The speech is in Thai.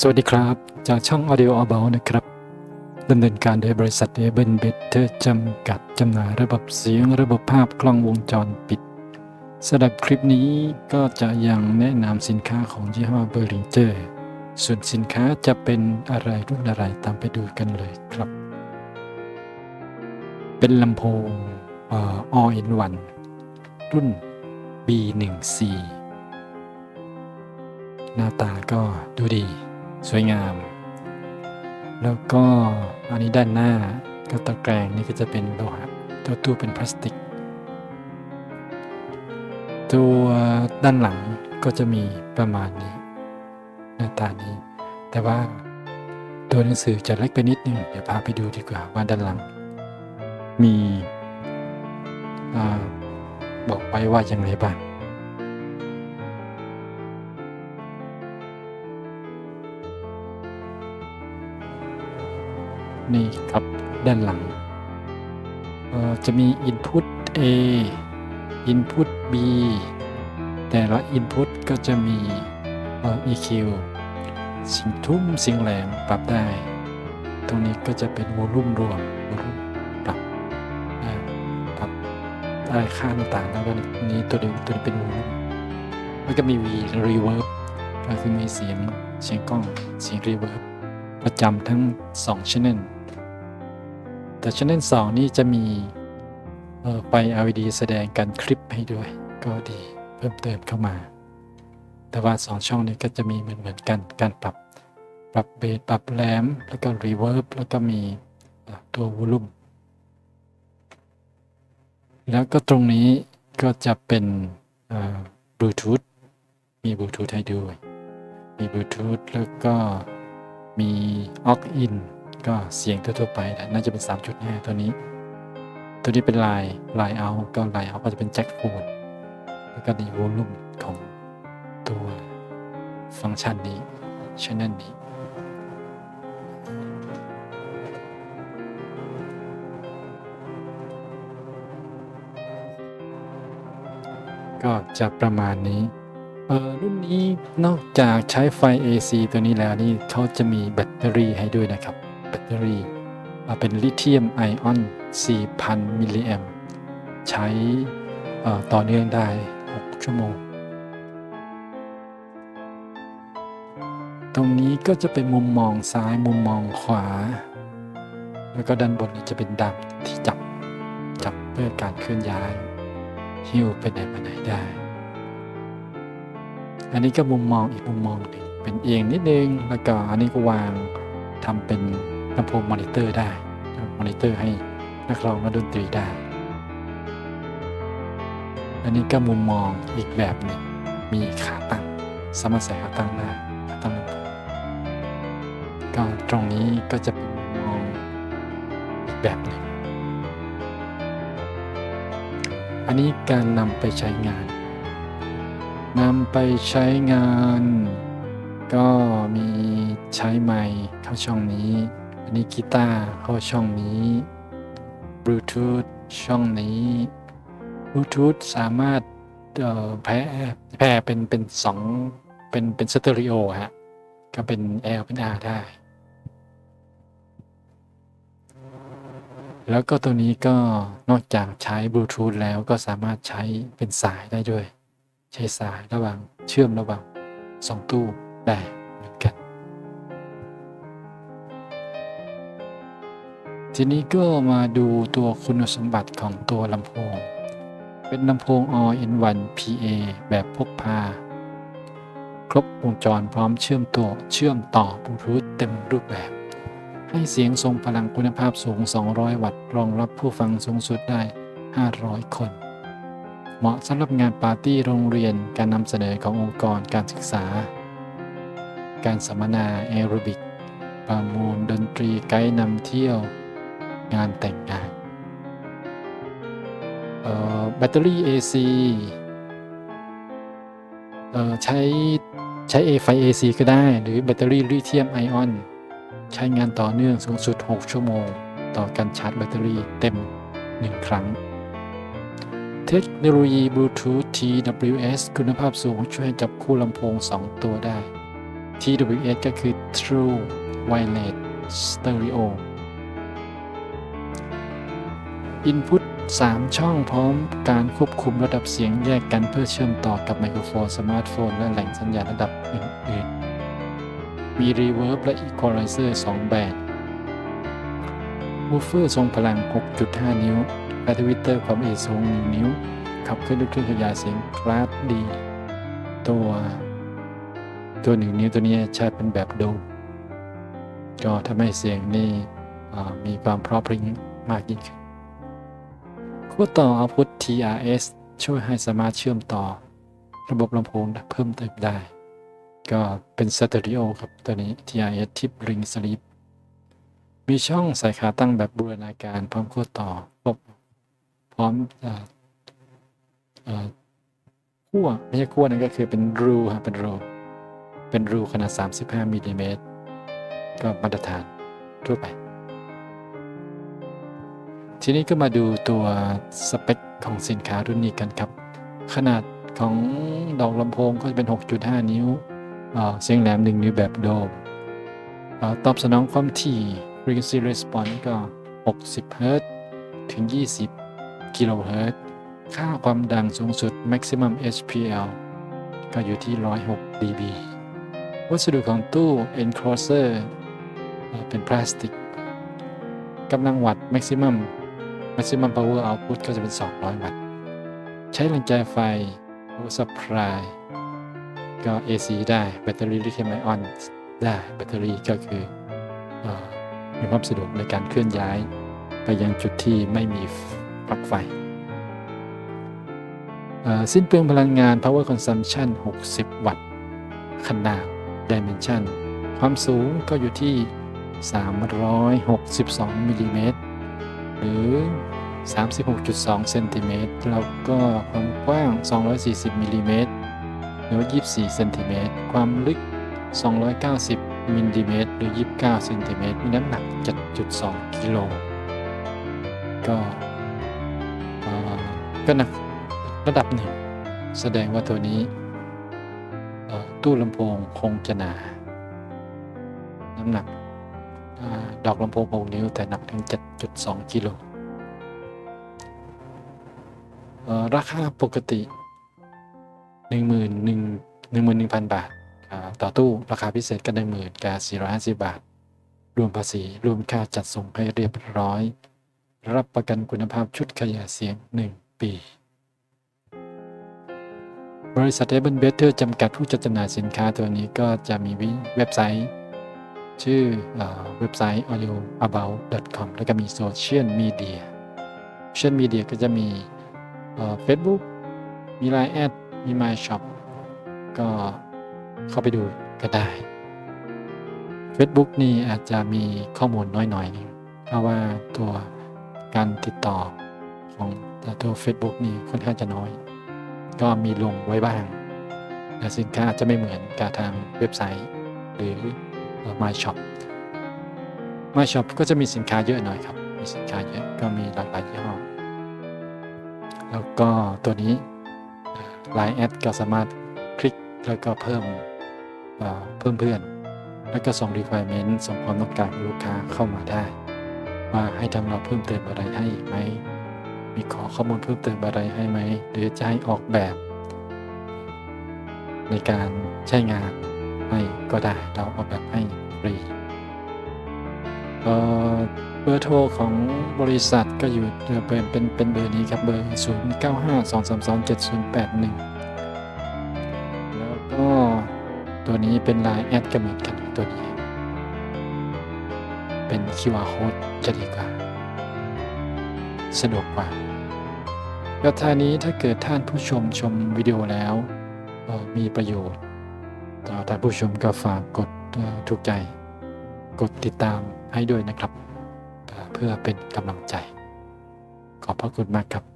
สวัสดีครับ จากช่อง Audio About นะครับดำเนินการโดยบริษัท a b l e Better จำกัดจำหน่ายระบบเสียงระบบภาพกล้องวงจรปิดสำหรับคลิปนี้ก็จะยังแนะนำสินค้าของยี่ห้อ b e r l i n g e r ส่วนสินค้าจะเป็นอะไรรุ่นอะไรตามไปดูกันเลยครับ เป็นลำโพงเอ่อ all in one รุ่น B14 หน้าตาก็ดูดี สวยงาม แล้วก็อันนี้ด้านหน้าก็ตะแกรงนี่ก็จะเป็นโลหะตัวตู้เป็นพลาสติก ตัวด้านหลังก็จะมีประมาณนี้หน้าตานี้ แต่ว่าตัวหนังสือจะเล็กไปนิดนึงเดี๋ยวพาไปดูดีกว่าว่าด้านหลัง มีอบอกไว้ว่าอย่างไรบ้าง นี่ครับด้านหลังเอ่อจะมี Input A Input B แต่ละ Input ก็จะมี EQ สิ่งทุ่มสิ่งแหลมปรับได้ ตรงนี้ก็จะเป็นวอลลุ่มรวมวอลลุ่มปรับได้ปรับได้ค่าต่างๆแล้วก็นี้ตัวนี้ตัวนี้เป็นวอลลุ่มแล้วก็มี V Reverb ก็คือมีเสียงเสียงกล้องเสียง Reverb ประจำทั้ง2 channel แต่ channel 2 นี่จะมีเอ่อไฟ LED แสดงการคลิปให้ด้วย ก็ดีเพิ่มเติมเข้ามา แต่ว่า 2 ช่องนี้ก็จะมีเหมือนเหมือนกันการปรับปรับเบสปรับแรมแล้วก็รีเวิร์บแล้วก็มีตัววอลุ่มแล้วก็ตรงนี้ก็จะเป็นบลูทูธมีบลูทูธให้ด้วย มีบลูทูธแล้วก็มีออกอิน ก็เสียงทั่วๆไปนะน่าจะเป็น 3.5 ตัวนี้ ตัวนี้เป็นลายลายเอาก็ลายเอาก็จะเป็นแจ็คโฟนแล้วก็ดีวอลลุ่มของตัวฟังก์ชันนี้ช n น l นี้ก็จะประมาณนี้เออรุ่นนี้นอกจากใช้ไฟ AC ตัวนี้แล้วนี่เขาจะมีแบตเตอรี่ให้ด้วยนะครับ ตเตอรี่อ่าเป็นลิเธียมไอออน 4,000 มิลลิแอมใช้ต่อเนื่องได้ 6 ชั่วโมง ตรงนี้ก็จะเป็นมุมมองซ้ายมุมมองขวา แล้วก็ด้านบนนี้จะเป็นดังที่จับจับเพื่อการเคลื่อนย้าย หิ้วไปไหนมาไหนได้ อันนี้ก็มุมมองอีกมุมมองหนึ่งเป็นเอียงนิดนึง แล้วก็อันนี้ก็วางทำเป็น ลำโพงมอนิเตอร์ได้มอนิเตอร์ให้นักร้องและดนตรีได้ อันนี้ก็มุมมองอีกแบบหนึ่งมีขาตั้งสามารถใส่ขาตั้งได้ขาตั้งลำโพงก็ตรงนี้ก็จะเป็นมุมมองอีกแบบหนึ่งอันนี้การนำไปใช้งานนำไปใช้งาน ก็มีใช้ไมค์เข้าช่องนี้ อันนี้กีตาร์เข้าช่องนี้บลูทูธช่องนี้บลูทูธสามารถแพร่แพร่เป็นเป็นสองเป็นเป็นสเตอริโอฮะ ก็เป็น L เป็น R ได้ แล้วก็ตัวนี้ก็นอกจากใช้บลูทูธแล้วก็สามารถใช้เป็นสายได้ด้วย ใช้สายระหว่างเชื่อมระหว่างสองตู้ได้เหมือนกัน ทีนี้ก็มาดูตัวคุณสมบัติของตัวลำโพง เป็นลำโพง all in one PA แบบพกพา ครบวงจรพร้อมเชื่อมตัวเชื่อมต่อบลูทูธเต็มรูปแบบ ให้เสียงทรงพลังคุณภาพสูง 200 วัตต์ รองรับผู้ฟังสูงสุดได้ 500 คน เหมาะสำหรับงานปาร์ตี้โรงเรียนการนำเสนอขององค์กรการศึกษา การสัมมนาแอโรบิกประมูลดนตรีไกด์นำเที่ยว งานแต่งงานเอ่อแบตเตอรี่ AC เอ่อใช้ใช้ A ไฟ AC ก็ได้ หรือแบตเตอรี่ลิเธียมไอออน ใช้งานต่อเนื่องสูงสุด 6 ชั่วโมง ต่อการชาร์จแบตเตอรี่เต็ม 1 ครั้ง เทคโนโลยีบลูทูธ TWS คุณภาพสูงช่วยจับคู่ลำโพง 2 ตัวได้ TWS ก็คือ True Wireless Stereo Input 3 ช่องพร้อมการควบคุมระดับเสียงแยกกันเพื่อเชื่อมต่อกับไมโครโฟนสมาร์ทโฟน และแหล่งสัญญาณระดับอื่นๆ มี Reverb และ Equalizer 2 แบบวูฟเฟอร์ทรงพลัง 6.5 นิ้วและทวิตเตอร์ความละเอียดสูง 1 นิ้ว ขับเคลื่อนด้วยเครื่องขยายเสียงคลาสดี ตัว ตัว 1 นิ้วตัวนี้ใช้เป็นแบบโดมก็ทำให้เสียงนี่มีความเพราะพริ้งมากยิ่งขึ้น ขั้วต่อ output TRS ช่วยให้สามารถเชื่อมต่อระบบลำโพงเพิ่มเติมได้ ก็เป็นสเตอริโอครับตัวนี้ TRS Tip Ring Sleep มีช่องใส่ขาตั้งแบบบูรณาการพร้อมขั้วต่อครบพร้อมเอ่อเอ่อขั้วไม่ใช่ขั้วนั่นก็คือเป็นรูครับเป็นรูเป็นรูขนาด 35มิลลิเมตรก็มาตรฐานทั่วไป ทีนี้ก็มาดูตัวสเปคของสินค้ารุ่นนี้กันครับ ขนาดของดอกลำโพงก็จะเป็น 6.5 นิ้ว เสียงแหลม 1 นิ้วแบบโดมอตอบสนองความถี่ frequency response ก็ 60 Hz ถึง 20 กิโลเฮิรตซ์ค่าความดังสูงสุด maximum HPL ก็อยู่ที่ 106 dB วัสดุของตู้ enclosure เป็นพลาสติกกำลังวัตต์ maximum maximum power output ก็จะเป็น 200 วัตต์ ใช้แรงจ่ายไฟ power supply ก็ AC ได้ แบตเตอรี่ลิเธียมไอออนได้ แบตเตอรี่ก็คืออมีความสะดวกในการเคลื่อนย้าย ไปยังจุดที่ไม่มีปลั๊กไฟ สิ้นเปลืองพลังงาน power consumption 60 วัตต์ ขนาด dimension ความสูงก็อยู่ที่ 362มิลลิเมตร หรือ 36.2 เซนติเมตร แล้วก็ความกว้าง 240 มิลลิเมตร หรือ 24 เซนติเมตร ความลึก 290 มิลลิเมตร หรือ 29 เซนติเมตร มีน้ำหนัก 7.2 กิโล ก็ก็หนักระดับหนึ่ง แสดงว่าตัวนี้ ตู้ลำโพงคงจะหนา น้ำหนัก ดอกลำโพง6นิ้ว แต่หนักถึง 7.2 กิโลราคาปกติ11,000 11,000 บาท ต่อตู้ราคาพิเศษก็10,000กับ450 บาท รวมภาษี รวมค่าจัดส่งให้เรียบร้อย รับประกันคุณภาพชุดขยายเสียง 1 ปี บริษัท Able Better จำกัดผู้จัดจำหน่ายสินค้าตัวนี้ก็จะมีเว็บไซต์ ชื่อเว็บไซต์ audioabout.com แล้วก็มีโซเชียลมีเดียโซเชียลมีเดียก็จะมีเฟซบุ๊กมี Line แอดมี My Shop ก็เข้าไปดูก็ได้ Facebook นี่อาจจะมีข้อมูลน้อยหน่อยนึงเพราะว่าตัวการติดต่อของตัว Facebook นี่ค่อนข้างจะน้อย ก็มีลงไว้บ้างแต่สินค้าอาจจะไม่เหมือนกับทางเว็บไซต์ หรือ My Shop My Shop ก็จะมีสินค้าเยอะหน่อยครับ มีสินค้าเยอะก็มีหลากหลายยี่ห้อ แล้วก็ตัวนี้ Line แอดก็สามารถคลิกแล้วก็เพิ่มเพิ่มเพื่อน แล้วก็ส่ง requirement ส่งความต้องการของลูกค้าเข้ามาได้ ว่าให้ทางเราเพิ่มเติมอะไรให้ไหม มีขอข้อมูลเพิ่มเติมอะไรให้ไหม หรือจะให้ออกแบบ ในการใช้งาน ให้ก็ได้เราออกแบบให้ฟรีเบอร์โทรของบริษัทก็อยู่เอ่อเป็นเป็นเป็นเบอร์นี้ครับเบอร์ 0 9 5 2 3 2 7 0 8 1 แล้วก็ตัวนี้เป็น Line แอดก็เหมือนกันตัวนี้ เป็น QR code จะดีกว่า สะดวกกว่าแล้วท่านี้ถ้าเกิดท่านผู้ชมชมวิดีโอแล้วมีประโยชน์ ท่านผู้ชมก็ฝากกดถูกใจ กดติดตามให้ด้วยนะครับ เพื่อเป็นกำลังใจ ขอบพระคุณมากครับ